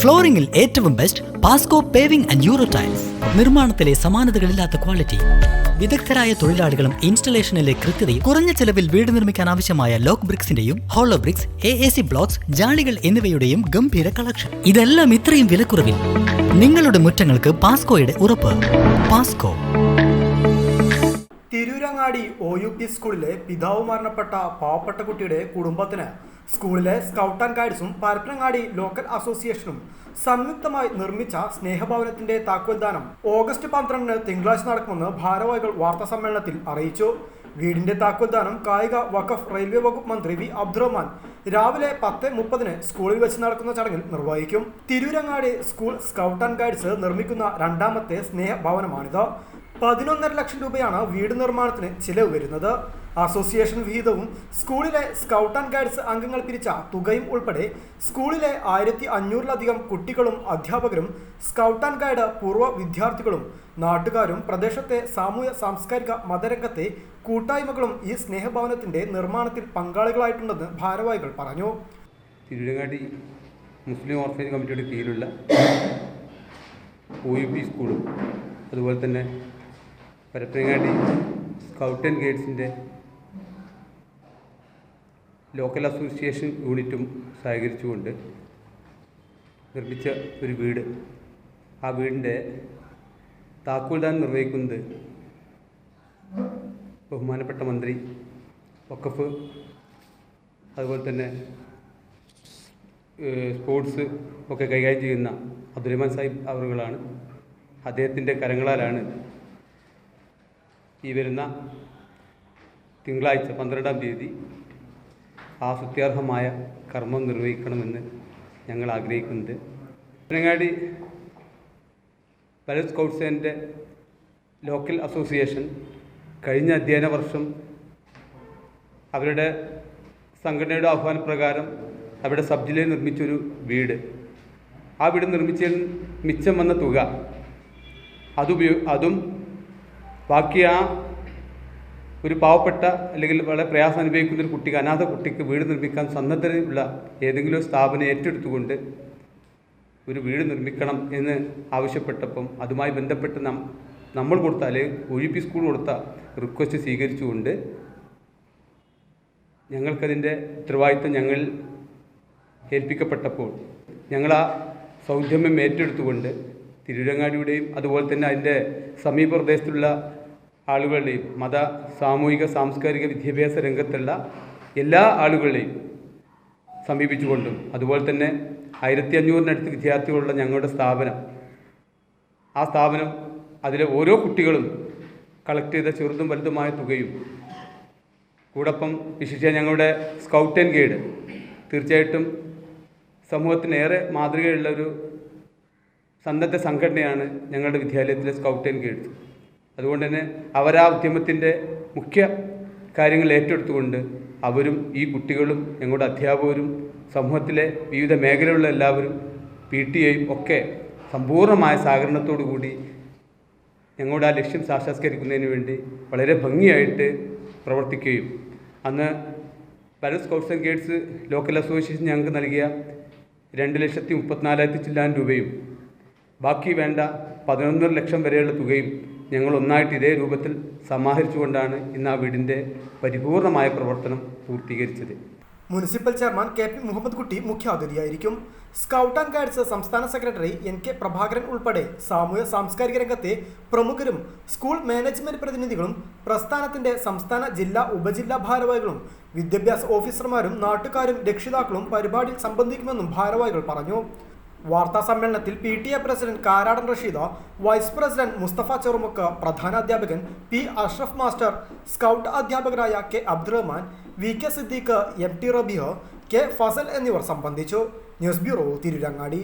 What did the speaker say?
ഫ്ലോറിംഗിൽ ഏറ്റവും best Pasco paving and euro tiles നിർമ്മാണത്തിലെ സമാനതകളില്ലാത്ത ക്വാളിറ്റി വിദഗ്ധരായ തൊഴിലാളികളും ഇൻസ്റ്റലേഷനിലെ കൃത്യതയും കുറഞ്ഞ ചെലവിൽ വീട് നിർമ്മിക്കാൻ ആവശ്യമായ lock ബ്രിക്സിന്റെയും hollow bricks A A C blocks ജാളികൾ എന്നിവയുടെയും ഗംഭീര കളക്ഷൻ ഇതെല്ലാം ഇത്രയും വിലക്കുറവിൽ. നിങ്ങളുടെ മുറ്റങ്ങൾക്ക് പാസ്കോയുടെ ഉറപ്പ്. Pasco Tirurangadi O U P സ്കൂളിലെ പിതാവ് മരണപ്പെട്ട പാവപ്പെട്ട കുട്ടിയുടെ കുടുംബത്തിന് സ്കൂളിലെ സ്കൗട്ട് ആൻഡ് ഗൈഡ്സും പരപ്പനങ്ങാടി ലോക്കൽ അസോസിയേഷനും സംയുക്തമായി നിർമ്മിച്ച സ്നേഹഭവനത്തിന്റെ താക്കോൽദാനം ഓഗസ്റ്റ് പന്ത്രണ്ടിന് തിങ്കളാഴ്ച നടക്കുമെന്ന് ഭാരവാഹികൾ വാർത്താ സമ്മേളനത്തിൽ അറിയിച്ചു. വീടിന്റെ താക്കോൽദാനം കായിക വഖഫ് റെയിൽവേ വകുപ്പ് മന്ത്രി വി അബ്ദുറഹ്മാൻ രാവിലെ പത്ത് മുപ്പതിന് സ്കൂളിൽ വെച്ച് നടക്കുന്ന ചടങ്ങിൽ നിർവഹിക്കും. Tirurangadi school scout and guides നിർമ്മിക്കുന്ന രണ്ടാമത്തെ സ്നേഹഭവനമാണിത്. പതിനൊന്നര ലക്ഷം രൂപയാണ് വീട് നിർമ്മാണത്തിന് ചിലവ് വരുന്നത്. അസോസിയേഷൻ വിഹിതവും സ്കൂളിലെ സ്കൗട്ട് ആൻഡ് ഗൈഡ്സ് അംഗങ്ങൾ പിരിച്ച തുകയും ഉൾപ്പെടെ സ്കൂളിലെ ആയിരത്തി അഞ്ഞൂറിലധികം കുട്ടികളും അധ്യാപകരും സ്കൗട്ട് ആൻഡ് ഗൈഡ് പൂർവ വിദ്യാർത്ഥികളും നാട്ടുകാരും പ്രദേശത്തെ സാമൂഹ്യ സാംസ്കാരിക മതരംഗത്തെ കൂട്ടായ്മകളും ഈ സ്നേഹഭവനത്തിന്റെ നിർമ്മാണത്തിൽ പങ്കാളികളായിട്ടുണ്ടെന്ന് ഭാരവാഹികൾ പറഞ്ഞു. തിരുവനങ്ങാടി മുസ്ലിം ഓർഫേജ് കമ്മിറ്റിയുടെ കീഴിലുള്ള ഒ യു പി സ്കൂളും അതുപോലെ തന്നെ പരപ്പനങ്ങാടി സ്കൗട്ട് ആൻഡ് ഗൈഡ്സിന്റെ ലോക്കൽ അസോസിയേഷൻ യൂണിറ്റും സഹകരിച്ചുകൊണ്ട് നിർമ്മിച്ച ഒരു വീട്. ആ വീടിന്റെ താക്കോൽദാൻ നിർവഹിക്കുന്നത് ബഹുമാനപ്പെട്ട മന്ത്രി വക്കഫ് അതുപോലെ തന്നെ സ്പോർട്സ് ഒക്കെ കൈകാര്യം ചെയ്യുന്ന അബ്ദുറഹ്മാൻ സാഹിബ് അവറുകളാണ്. അദ്ദേഹത്തിന്റെ കരങ്ങളാലാണ് ഈ വരുന്ന തിങ്കളാഴ്ച പന്ത്രണ്ടാം തീയതി ആ സുത്യാർഹമായ കർമ്മം നിർവഹിക്കണമെന്ന് ഞങ്ങൾ ആഗ്രഹിക്കുന്നത് പനങ്ങാടി പല സ്കൗട്ട്സ് ആൻഡ് ലോക്കൽ അസോസിയേഷൻ കഴിഞ്ഞ അധ്യയന വർഷം അവരുടെ സംഘടനയുടെ ആഹ്വാനപ്രകാരം അവിടെ സബ് ജില്ലയിൽ നിർമ്മിച്ചൊരു വീട്. ആ വീട് നിർമ്മിച്ചതിൽ മിച്ചം വന്ന തുക അതുപയോ അതും ബാക്കി ആ ഒരു പാവപ്പെട്ട അല്ലെങ്കിൽ വളരെ പ്രയാസം അനുഭവിക്കുന്ന ഒരു കുട്ടിക്ക് അനാഥ കുട്ടിക്ക് വീട് നിർമ്മിക്കാൻ സന്നദ്ധതയുള്ള ഏതെങ്കിലും സ്ഥാപനം ഏറ്റെടുത്തുകൊണ്ട് ഒരു വീട് നിർമ്മിക്കണം എന്ന് ആവശ്യപ്പെട്ടപ്പം അതുമായി ബന്ധപ്പെട്ട് നം നമ്മൾ കൊടുത്ത അല്ലെങ്കിൽ പി സ്കൂൾ കൊടുത്ത റിക്വസ്റ്റ് സ്വീകരിച്ചുകൊണ്ട് ഞങ്ങൾക്കതിന്റെ ഉത്തരവാദിത്വം ഞങ്ങൾ ഏൽപ്പിക്കപ്പെട്ടപ്പോൾ ഞങ്ങൾ ആ സൗജന്യം ഏറ്റെടുത്തുകൊണ്ട് തിരുരങ്ങാടിയുടെയും അതുപോലെ തന്നെ അതിന്റെ സമീപ പ്രദേശത്തുള്ള ആളുകളുടെയും മത സാമൂഹിക സാംസ്കാരിക വിദ്യാഭ്യാസ രംഗത്തുള്ള എല്ലാ ആളുകളെയും സമീപിച്ചുകൊണ്ടും അതുപോലെ തന്നെ ആയിരത്തി അഞ്ഞൂറിനടുത്ത് വിദ്യാർത്ഥികളുള്ള ഞങ്ങളുടെ സ്ഥാപനം ആ സ്ഥാപനം അതിലെ ഓരോ കുട്ടികളും കളക്ട് ചെയ്ത ചെറുതും വലുതുമായ തുകയും കൂടൊപ്പം വിശേഷിച്ച ഞങ്ങളുടെ സ്കൗട്ട് ആൻഡ് ഗൈഡ് തീർച്ചയായിട്ടും സമൂഹത്തിന് ഏറെ മാതൃകയുള്ള ഒരു സന്നദ്ധ സംഘടനയാണ് ഞങ്ങളുടെ വിദ്യാലയത്തിലെ സ്കൗട്ട് ആൻഡ് ഗൈഡ്സ് അതുകൊണ്ട് തന്നെ അവരാ ഉദ്യമത്തിന്റെ മുഖ്യ കാര്യങ്ങൾ ഏറ്റെടുത്തുകൊണ്ട് അവരും ഈ കുട്ടികളും ഞങ്ങളുടെ അധ്യാപകരും സമൂഹത്തിലെ വിവിധ മേഖലകളിലുള്ള എല്ലാവരും പി ടി എയും ഒക്കെ സമ്പൂർണമായ സഹകരണത്തോടു കൂടി ഞങ്ങളുടെ ആ ലക്ഷ്യം സാക്ഷാത്കരിക്കുന്നതിന് വേണ്ടി വളരെ ഭംഗിയായിട്ട് പ്രവർത്തിക്കുകയും അന്ന് പല scouts and guides local association ഞങ്ങൾക്ക് നൽകിയ രണ്ട് ലക്ഷത്തി മുപ്പത്തിനാലായിരത്തി ചില്ലാൻ രൂപയും ബാക്കി വേണ്ട പതിനൊന്നര ലക്ഷം വരെയുള്ള തുകയും ഞങ്ങൾ ഒന്നായിട്ട് ഇതേ രൂപത്തിൽ സമാഹരിച്ചുകൊണ്ടാണ് ഇന്ന് ആ വീടിന്റെ പരിപൂർണമായ പ്രവർത്തനം പൂർത്തീകരിച്ചത്. Municipal chairman K P Muhammad Kutty മുഖ്യാതിഥിയായിരിക്കും. Scout and guides സംസ്ഥാന സെക്രട്ടറി എൻ കെ പ്രഭാകരൻ ഉൾപ്പെടെ സാമൂഹ്യ സാംസ്കാരിക രംഗത്തെ പ്രമുഖരും സ്കൂൾ മാനേജ്മെന്റ് പ്രതിനിധികളും പ്രസ്ഥാനത്തിന്റെ സംസ്ഥാന ജില്ലാ ഉപജില്ലാ ഭാരവാഹികളും വിദ്യാഭ്യാസ ഓഫീസർമാരും നാട്ടുകാരും രക്ഷിതാക്കളും പരിപാടിയിൽ സംബന്ധിക്കുമെന്നും ഭാരവാഹികൾ പറഞ്ഞു. വാർത്താ സമ്മേളനത്തിൽ P T A president Karadan Rasheeda vice president Mustafa Cherumukku പ്രധാന അധ്യാപകൻ പി അഷ്റഫ് മാസ്റ്റർ സ്കൗട്ട് അധ്യാപകരായ K Abdurahman V K Siddique M T Rabiya K Fazal എന്നിവർ സംബന്ധിച്ചു. News bureau Tirurangadi.